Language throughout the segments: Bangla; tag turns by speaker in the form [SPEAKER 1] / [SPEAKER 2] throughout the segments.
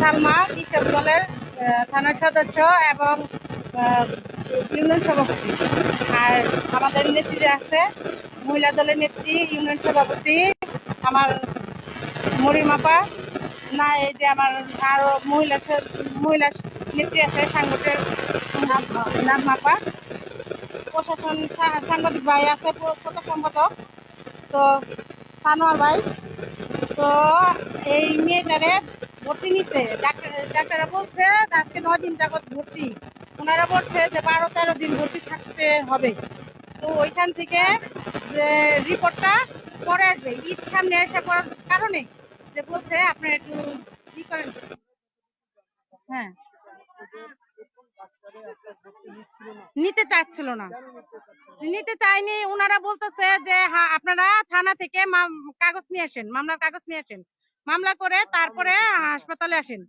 [SPEAKER 1] সালমা আহ, থানার সদস্য এবং ইউনিয়ন সভাপতি। আর আমাদের নেত্রী আছে মহিলা দলের নেত্রী ইউনিয়ন সভাপতি আমার মরিমাপা না এই যে আমার আরও মহিলা মহিলা নেত্রী আছে সাংগঠের নাম মাপা। প্রশাসন সাংবাদিক ভাই আছে প্র- সম্পাদক তো সানোয়ার ভাই। তো এই মেয়েটারে ভর্তি নিতে ডাক্তার ডাক্তাররা বলছে আজকে নয় দিন যাবত ভর্তি। ওনারা বলছে যে বারো তেরো দিন ভর্তি থাকতে হবে। তো ওইখান থেকে যে রিপোর্টটা পরে আসবে। ঈদ সামনে এসে পড়ার কারণে যে বলছে আপনি একটু কি করেন। হ্যাঁ। নিতে চাচ্ছিল না। নিতে চাইনি ওনারা বলতেছে যে হ্যাঁ আপনারা থানা থেকে কাগজ নিয়ে আসেন, মামলার কাগজ নিয়ে আসেন। মামলা করে তারপরে হাসপাতালে আসেন।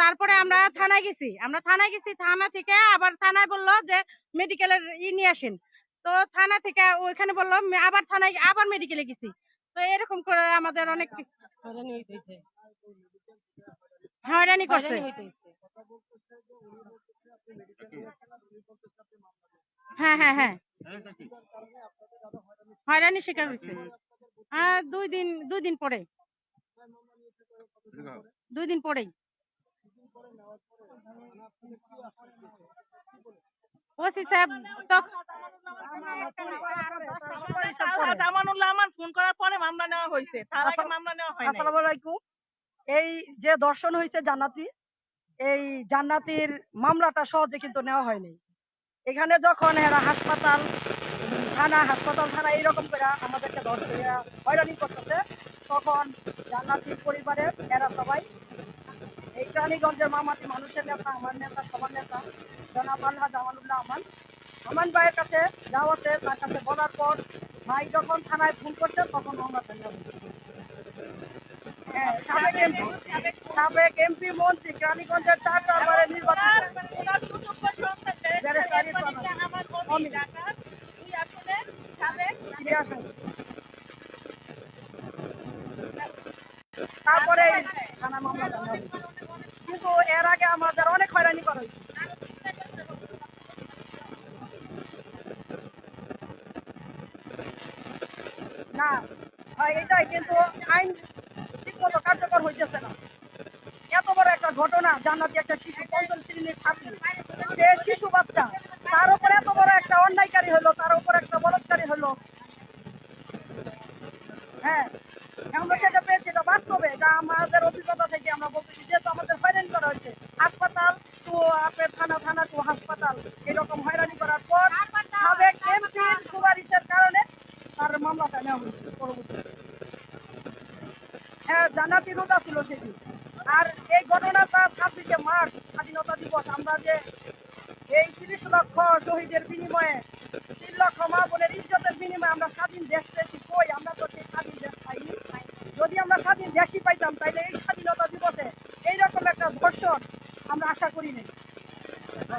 [SPEAKER 1] তারপরে আমরা থানায় গেছি। আমরা থানায় গেছি থানা থেকে আবার থানায় বলল যে মেডিকেলের ই নিয়ে আসেন। তো থানা থেকে ওইখানে বলল আবার থানায় আবার মেডিকেলে গেছি। তো এরকম করে আমাদের অনেক হয়রানি করছে। হ্যাঁ হ্যাঁ হ্যাঁ। হয়রানি শিকার হয়েছে দুই দিন দুই দিন পরে। দুই দিন পরেই। ওসি সাহেব
[SPEAKER 2] ফোন করার পরে মামলা নেওয়া হয়েছে। তার আগে মামলা নেওয়া হয়
[SPEAKER 3] আসসালামু আলাইকুম এই যে দর্শন হয়েছে জান্নাতি এই জান্নাতির মামলাটা সহজে কিন্তু নেওয়া হয়নি এখানে যখন এরা হাসপাতাল থানা হাসপাতাল থানা এইরকম করে আমাদেরকে এরা হয়রানি করতেছে। তখন জান্নাতির পরিবারের এরা সবাই এই রানীগঞ্জের মামাটি মানুষের নেতা আমার নেতা সবার নেতা জনাব আল্লাহ জামানুল্লাহ আমান। আমান ভাইয়ের কাছে যাওয়াতে তার কাছে বলার পর ভাই যখন থানায় ফোন করছে তখন আমরা হ্যাঁ, সাবেক এমপি মন্ত্রী। রানীগঞ্জের চার চারবারে তারপরে কিন্তু এর আগে আমাদের অনেক হয়রানি করা হয়েছে। না এটাই, কিন্তু আইন ঠিক মতো কার্যকর হইতেছে না। ঘটনা, জান্নাতি একটা শিশু পঞ্চম শ্রেণির ছাত্রী সে শিশু বাচ্চা, তার উপর এত বড় একটা অন্যায়কারী হলো, তার উপর একটা বলৎকারী হলো। হ্যাঁ আমরা সেটা পেয়েছি এটা বাস্তবে আমাদের অভিজ্ঞতা থেকে আমরা আমাদের হয়রানি করা হয়েছে। হাসপাতাল থানা থানা টু হাসপাতাল। এরকম হয়রানি করার পর সাবেক সুপারিশের কারণে তার মামলাটা নেওয়া হয়েছে হ্যাঁ জানাতি রোজা ছিল সেদিন। আর এই ঘটনাটা ছাব্বিশে মার্চ স্বাধীনতা দিবস। আমরা যে এই তিরিশ লক্ষ শহীদের বিনিময়ে তিন লক্ষ মা বোনের ইজ্জতের বিনিময়ে আমরা স্বাধীন দেশ পেয়েছি কই? আমরা তো সেই স্বাধীন দেশ পাইনি। যদি আমরা স্বাধীন দেশই পাইতাম তাহলে এই স্বাধীনতা দিবসে এইরকম একটা ধর্ষণ আমরা আশা করি নাই।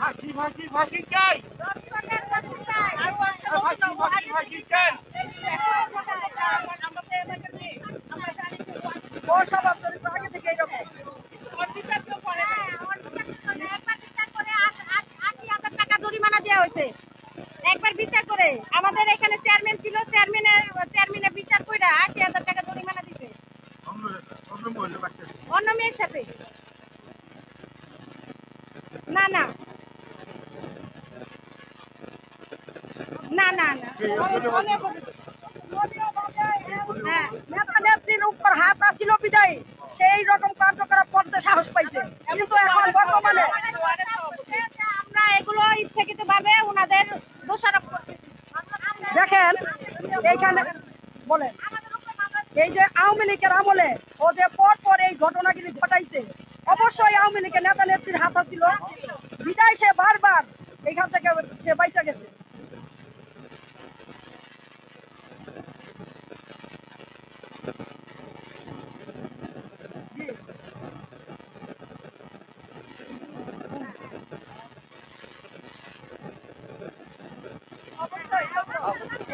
[SPEAKER 4] ফাঁসি ফাঁসি ফাঁসি চাই ফাঁসি ফাঁসি ফাঁসি চাই
[SPEAKER 1] একবার বিচার করে আমাদের এখানে চেয়ারম্যান ছিল চেয়ারম্যানের চেয়ারম্যানের বিচার করে আশি হাজার টাকা জরিমানা দিছে অন্য মেয়ের সাথে না না না না না
[SPEAKER 3] হ্যাঁ, নেতা নেত্রীর উপর হাত আসছিল বিদায় সেই রকম কার্যকলাপ করতে সাহস পাইছে কিন্তু এখন বর্তমানে
[SPEAKER 1] আমরা এগুলো ইচ্ছাকৃত ভাবে ওনাদের দোষারোপ করতেছি
[SPEAKER 3] দেখেন এইখানে বলেন এই যে আওয়ামী লীগের আমলে ও যে পর পর এই ঘটনাগুলি ঘটাইছে, অবশ্যই আওয়ামী লীগের নেতা নেত্রীর হাত ছিল বিদায় সে বারবার এখান থেকে সে বাইচা গেছে।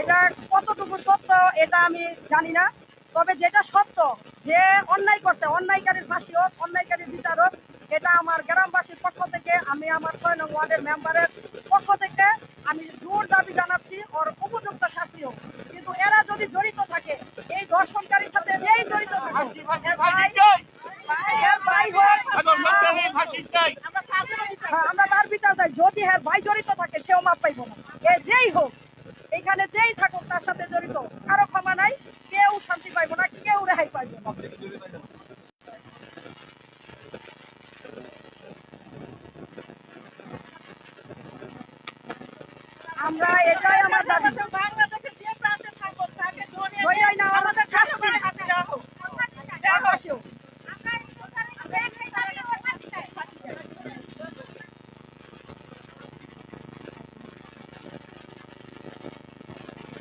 [SPEAKER 3] এটা কতটুকু সত্য, এটা আমি জানি না। তবে যেটা সত্য, যে অন্যায় করছে, অন্যায়কারীর ফাঁসি হোক, অন্যায়কারীর বিচার হোক, এটা আমার গ্রামবাসীর পক্ষ থেকে, আমি আমার ছয় নং ওয়ার্ডের মেম্বারের পক্ষ থেকে আমি জোর দাবি জানাচ্ছি ওর উপযুক্ত শাস্তি হোক কিন্তু এরা যদি জড়িত থাকে এই ধর্ষণকারীর সাথে যেই জড়িত
[SPEAKER 4] ফাঁসি
[SPEAKER 3] থাকে
[SPEAKER 4] ফাঁসি
[SPEAKER 3] এর
[SPEAKER 4] ফাঁসি
[SPEAKER 3] ভাই-
[SPEAKER 4] চাই
[SPEAKER 3] এর ভাই হোক
[SPEAKER 4] এবং লন্ডনে ফাঁসি চাই
[SPEAKER 2] আমরা সাহায্য দিতে
[SPEAKER 3] হ্যাঁ, আমরা তার বিচার চাই যদি হ্যাঁ ভাই জড়িত থাকে সেও মাপ পাইব না এ যেই হোক এখানে যেই থাকুক তার সাথে জড়িত কারও ক্ষমা নাই কেউ শান্তি পাইব না কেউ রেহাই পাইব না আমরা এটাই আমার দাবি।
[SPEAKER 2] বাংলাদেশে যে প্রান্তে থাকব তাকে ধরে
[SPEAKER 3] ওইটাই না আমাদের
[SPEAKER 2] কাছে
[SPEAKER 3] শাস্তি
[SPEAKER 2] হাতে দেওয়া হোক
[SPEAKER 3] গ্রামবাসীও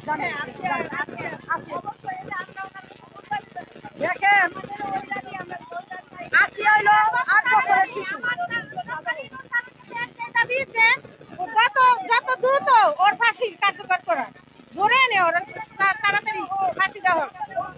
[SPEAKER 3] জানেন, জানেন, আছে। দেখেন আশি হইল আট বছরের শিশু
[SPEAKER 1] যত যত দ্রুত ওর ফাঁসি কার্যকর করা ধরে নে ওরা তাড়াতাড়ি ফাঁসি দেওয়া হোক।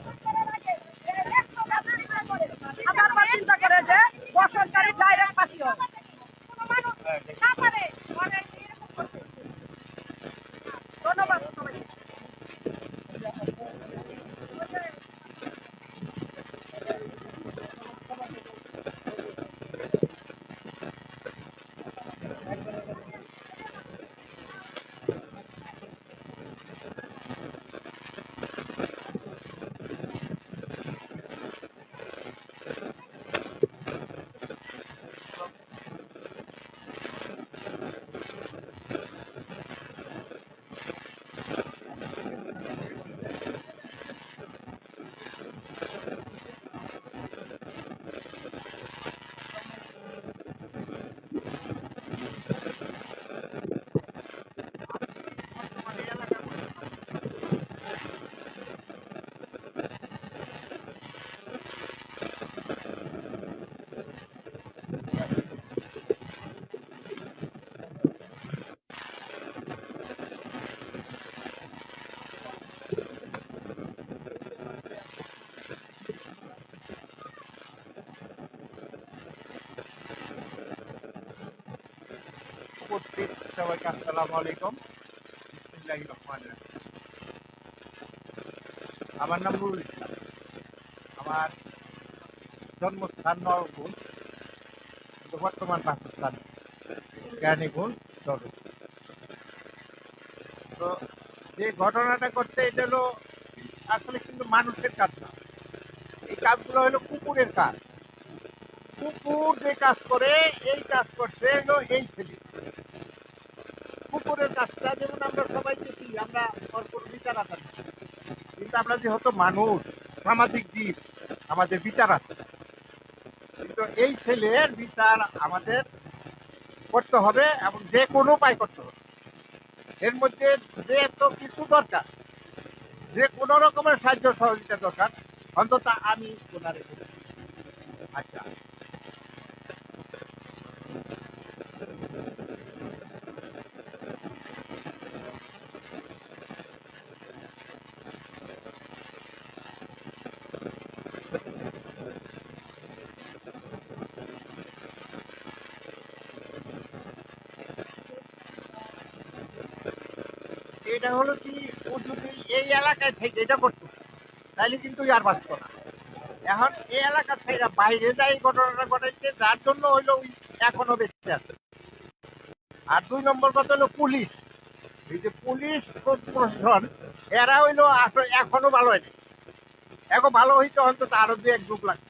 [SPEAKER 3] সবাইকে
[SPEAKER 4] আসসালামু আলাইকুম। বিসমিল্লাহির রহমানির আমার নাম নুরুল ইসলাম। আমার জন্মস্থান নরগুণ বর্তমান বাসস্থান জ্ঞানীগুণ দরুন তো যে ঘটনাটা করতে এটা হলো আসলে কিন্তু মানুষের কাজ না। এই কাজগুলো হলো কুকুরের কাজ। কুকুর যে কাজ করে, এই কাজ করছে এই ছেলে। যেমন আমরা সবাই দেখি, আমরা কোনো বিচার কিন্তু আমরা যেহেতু মানুষ, সামাজিক জীব, আমাদের বিচার আছে। কিন্তু এই ছেলের বিচার আমাদের করতে হবে এবং যে কোনো উপায় করতে হবে। এর মধ্যে যে তো কিছু দরকার, যে কোনো রকমের সাহায্য সহযোগিতা দরকার, অন্তত আমি ওনারে আচ্ছা। এটা হলো কি, ও যদি এই এলাকায় থেকে এটা করতো, তাহলে কিন্তু আর বাঁচতো না। এখন এই এলাকা থেকে বাইরে যায় এই ঘটনাটা ঘটাইছে যার জন্য হইল ওই এখনও বেঁচে আছে। আর দুই নম্বর কথা হলো পুলিশ। এই যে পুলিশ প্রশাসন, এরা হইল এখনও ভালো হয়নি। এখন ভালো হইতো অন্তত আরও দু এক যুগ লাগবে।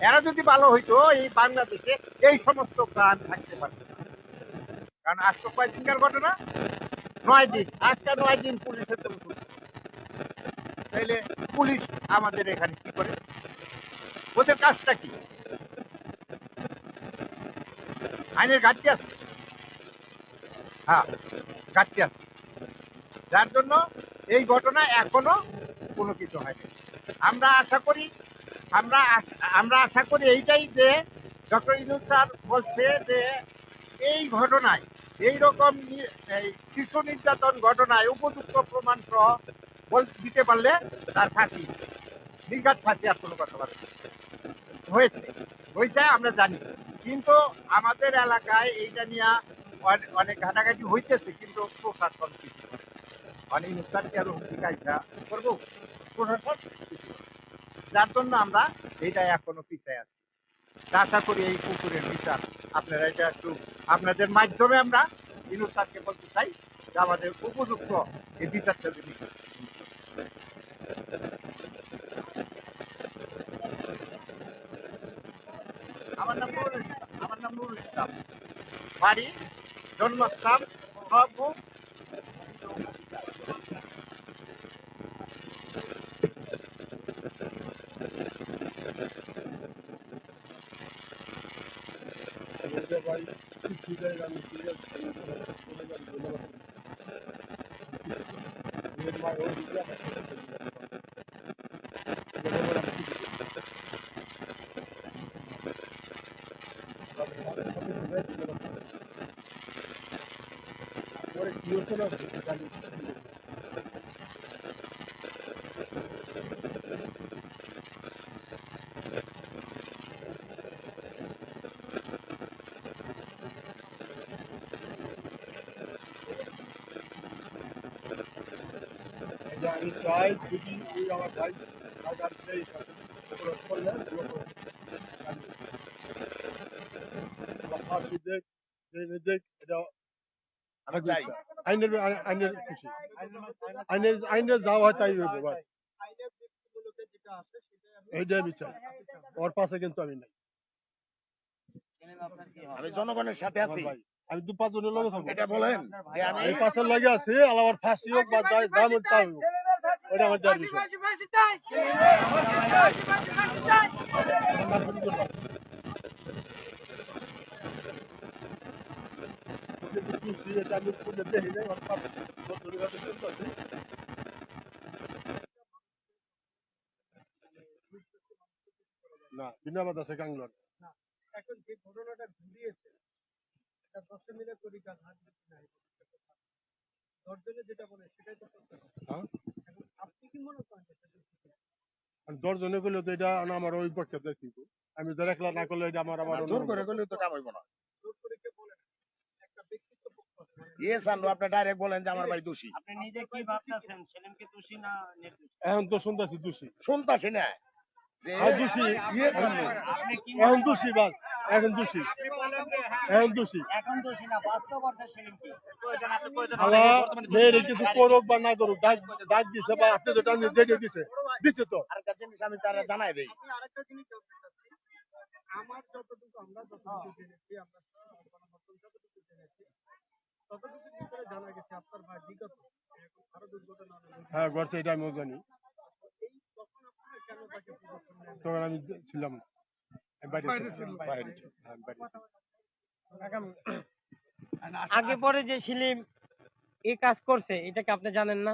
[SPEAKER 4] এরা যদি ভালো হইতো, এই বাংলাদেশে এই সমস্ত গান থাকতে পারত কারণ আজকে কয়েকদিনকার ঘটনা নয় দিন, আজকে নয় দিন পুলিশের তো তাইলে পুলিশ আমাদের এখানে কি করে? ওদের কাজটা কি? আইনের ঘাটতি আছে? হ্যাঁ ঘাটতি আছে। যার জন্য এই ঘটনা এখনও কোনো কিছু হয়নি। আমরা আশা করি, আমরা আমরা আশা করি এইটাই যে ডক্টর ইনুস স্যার বলছে যে এই ঘটনায় এই রকম এই শিশু নির্যাতন ঘটনায় উপযুক্ত প্রমাণ সহ দিতে পারলে তার ফাঁসি। নির্ঘাত ফাঁসি কোনো কথাবার্তা। হয়েছে। হয়েছে, আমরা জানি। কিন্তু আমাদের এলাকায় এইটা নিয়ে অনে- অনেক ঘাটাঘাটি হইতেছে, কিন্তু প্রশাসন কিছু করে না। অনেক অনুষ্ঠানকে আরও কাজটা করব। প্রশাসন যার জন্য আমরা এইটা এখনও পিছিয়ে আছি। আশা করি এই পুকুরের বিচার আপনারা এটা একটু আপনাদের মাধ্যমে আমরা ইনুসারকে বলতে চাই যে আমাদের উপযুক্ত এই বিচারটা যদি আমার নাম নুরুল ইসলাম। আমার নাম নুরুল ইসলাম। বাড়ি জন্মস্থান সব
[SPEAKER 5] الله ওই আমার ভাই এটা
[SPEAKER 4] আমি চাই
[SPEAKER 5] আইনের যাওয়া হয় তাই এইটাই আমি ওর পাশে কিন্তু আমি নাই।
[SPEAKER 4] আমি জনগণের সাথে
[SPEAKER 5] ভাই। আমি দু পাঁচ জনের লগে থাকব।
[SPEAKER 4] এটা বলেন।
[SPEAKER 5] এই পাশের লাগে আছে আমার ফাঁসি হোক বা যাই ওটা আমার যার বিষয়। না বিনা বাধা সে কাংলার
[SPEAKER 6] এখন যে ঘটনাটা ঘুরিয়েছে এটা দশে মিলে ঘাট নাই। দশজনে যেটা বলে সেটাই তো কথা।
[SPEAKER 5] আর দশজনে করলে তো এটা আমার ওই পক্ষে দেখি আমি তো একলা না করলে এটা আমার আবার
[SPEAKER 4] জোর করে গেলেও তো কাম হইব না।
[SPEAKER 6] জোর করে কে বলে না। একটা ব্যক্তিত্ব পক্ষ আছে।
[SPEAKER 4] সান্নু আপনি বলেন যে আমার দোষী।
[SPEAKER 6] আপনি নিজে কি ভাবতেছেন? সেলিমকে দোষী না
[SPEAKER 5] এখন তো শুনতেছি দোষী।
[SPEAKER 4] শুনতাছি না। ইয়ে
[SPEAKER 5] এখন দোষী বাস। এখন দোষী। এখন দোষী
[SPEAKER 6] এখন
[SPEAKER 5] মেয়েরে কিছু করুক বা না করুক ডাক দিছে বা আপনি তো টান দেখে দিছে দিছে তো।
[SPEAKER 4] জিনিস আমি তারা জানাই দেই।
[SPEAKER 6] আমার যতটুকু আমরা যতটুকু জেনেছি আমরা যতটুকু জেনেছি ততটুকু ভিতরে জানা গেছে আপনার ভাই বিগত? আরও দুর্ঘটনা
[SPEAKER 5] হ্যাঁ ঘরতে এটা আমিও জানি।
[SPEAKER 6] এই তখন আপনারা কেন তাকে
[SPEAKER 5] তখন আমি ছিলাম না।
[SPEAKER 7] আগে পরে যে সিলিম এই কাজ করছে এটাকে আপনি জানেন না।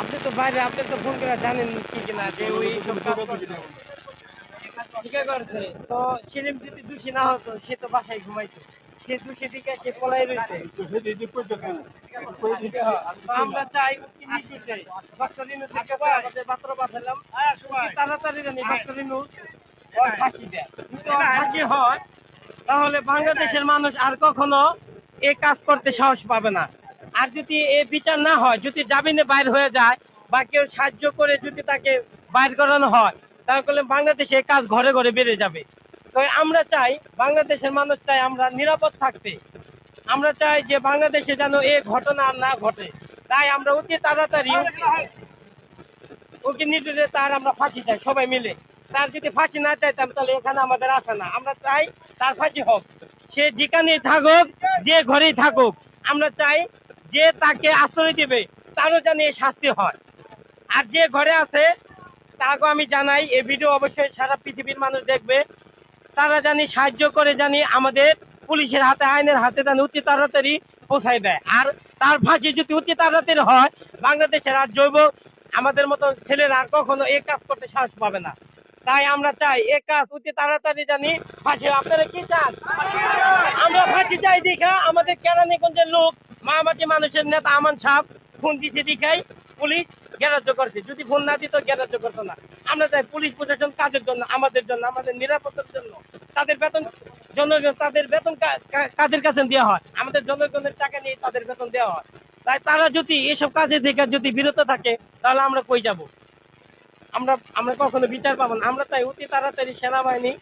[SPEAKER 7] আপনি তো বাইরে আপনি তো ফোন করে জানেন কি কিনা যে ওই সব কাজ করছে। করছে। তো সিলিম যদি দোষী না হতো সে তো বাসায় ঘুমাইতো। সে দোষী দিকে সে পলাই রয়েছে। আমরা চাই কি নিশ্চিতে ডক্টর ইনুস আমাদের পাত্র তাড়াতাড়ি জানি ডক্টর ইনুস ওর তাহলে বাংলাদেশের মানুষ আর কখনো এই কাজ করতে সাহস পাবে না। আর যদি এ বিচার না হয়, যদি জামিনে বাইর হয়ে যায় বা কেউ সাহায্য করে যদি তাকে বাইর করানো হয়, তাহলে বাংলাদেশে এই কাজ ঘরে ঘরে বেড়ে যাবে। তো আমরা চাই বাংলাদেশের মানুষ চাই আমরা নিরাপদ থাকতে। আমরা চাই যে বাংলাদেশে যেন এ ঘটনা আর না ঘটে। তাই আমরা অতি তাড়াতাড়ি ওকে নির্দেশে তার আমরা ফাঁসি চাই, সবাই মিলে। তার যদি ফাঁসি না চাইতাম তাহলে এখানে আমাদের আসে না। আমরা চাই তার ফাঁসি হোক। সে যেখানেই থাকুক, যে ঘরেই থাকুক, আমরা চাই যে তাকে আশ্রয় দিবে, তারও যেন এই শাস্তি হয়। আর যে ঘরে আছে, তাকে আমি জানাই, এই ভিডিও অবশ্যই সারা পৃথিবীর মানুষ দেখবে। তারা জানি সাহায্য করে জানি আমাদের পুলিশের হাতে, আইনের হাতে জানি অতি তাড়াতাড়ি পৌঁছায় দেয়। আর তার ফাঁসি যদি অতি তাড়াতাড়ি হয়, বাংলাদেশের আর জৈব আমাদের মতো ছেলেরা কখনো এই কাজ করতে সাহস পাবে না। তাই আমরা চাই এ কাজ অতি তাড়াতাড়ি জানি। ফাঁসি, আপনারা কি চান? আমরা ফাঁসি চাই দেখা আমাদের কেরানীগঞ্জের লোক মামাটি মানুষের নেতা আমান সাহেব, ফোন দিতে দেখাই পুলিশ গ্যারাজ্য করছে। যদি ফোন না দিত গ্যারাজ্য করতো না। আমরা চাই পুলিশ প্রশাসন কাজের জন্য, আমাদের জন্য, আমাদের নিরাপত্তার জন্য, তাদের বেতন, জনগণ তাদের বেতন কাদের কাছে দেওয়া হয়? আমাদের জনগণের টাকা নিয়ে তাদের বেতন দেওয়া হয়। তাই তারা যদি এসব কাজে থেকে যদি বিরত থাকে, তাহলে আমরা কই যাব? আমরা আমরা কখনো বিচার পাবো না। আমরা চাই অতি তাড়াতাড়ি সেনাবাহিনী,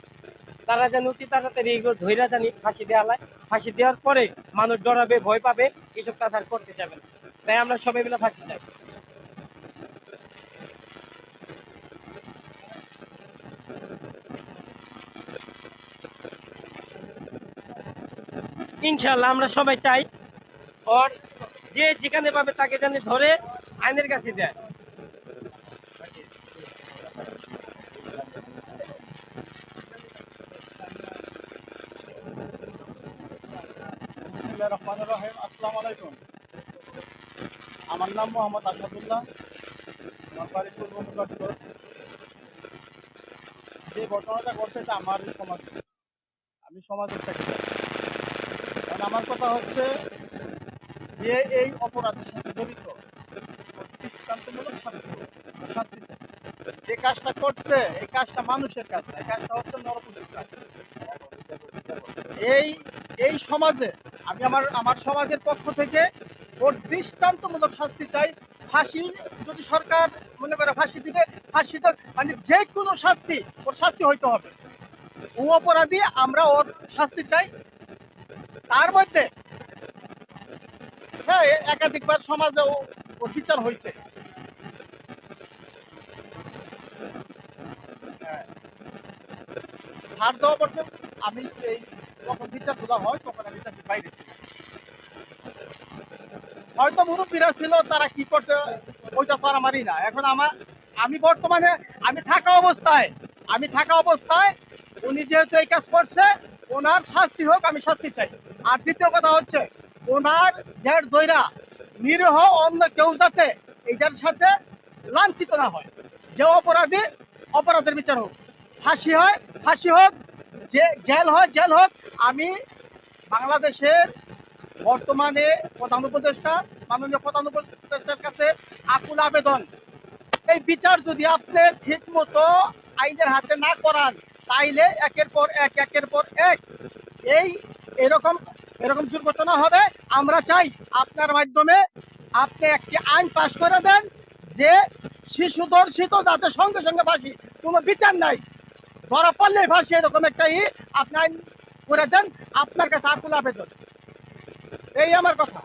[SPEAKER 7] তারা যেন অতি তাড়াতাড়ি এগুলো ধৈর্য জানি ফাঁসি দেওয়া ফাঁসি দেওয়ার পরে মানুষ ডরাবে ভয় পাবে, এসব কাজ আর করতে যাবে না। তাই আমরা সবাই মিলে ফাঁসি চাই। ইনশাল্লাহ আমরা সবাই চাই, ওর যে যেখানে পাবে তাকে জানি ধরে আইনের কাছে দেয়।
[SPEAKER 6] আমার নাম মোহাম্মদ আসাদুল্লাহ যে ঘটনাটা ঘটছে এটা আমার সমাজ আমি সমাজের কারণ আমার কথা হচ্ছে যে এই অপরাধের সাথে জড়িত যে কাজটা করছে, এই কাজটা মানুষের কাজ এই কাজটা হচ্ছে নরপুরের কাজ। এই এই সমাজে, আমি আমার আমার সমাজের পক্ষ থেকে ওর দৃষ্টান্তমূলক শাস্তি চাই। ফাঁসি, যদি সরকার মনে করে ফাঁসি দিবে তো মানে যে কোনো শাস্তি, ওর শাস্তি হইতে হবে। ও অপরাধী, আমরা ওর শাস্তি চাই। তার মধ্যে হ্যাঁ একাধিকবার সমাজে ও বিচার হয়েছে হ্যাঁ। ছাড় দেওয়া পর্যন্ত আমি এই যখন বিচার তোলা হয়, তখন আমি তাকে বাইরে হয়তো মুরব্বীরা ছিল, তারা কি করছে, ওইটা মারামারি না। এখন আমার, আমি বর্তমানে, আমি থাকা অবস্থায়, আমি থাকা অবস্থায়, উনি যেহেতু এই কাজ করছে, ওনার শাস্তি হোক, আমি শাস্তি চাই। আর দ্বিতীয় কথা হচ্ছে, ওনার যার দৈরা নিরীহ অন্য কেউ যাতে এইটার সাথে লাঞ্ছিত না হয়। যে অপরাধী, অপরাধের বিচার হোক ফাঁসি হয়, ফাঁসি হোক যে জেল হয় জেল হোক, আমি বাংলাদেশের বর্তমানে প্রধান উপদেষ্টা, মাননীয় প্রধান উপদেষ্টার কাছে আকুল আবেদন। এই বিচার যদি আপনি ঠিক মতো আইনের হাতে না করান, তাইলে একের পর এক, একের পর এক। এই এরকম এরকম দুর্ঘটনা হবে। আমরা চাই আপনার মাধ্যমে আপনি একটি আইন পাশ করে দেন যে শিশু দর্শিত যাতে সঙ্গে সঙ্গে ফাঁসি কোনো বিচার নাই। ধরা পড়লে ভাই এরকম একটা ই করে দেন আপনার কাছে আকুল আবেদন। এই আমার কথা।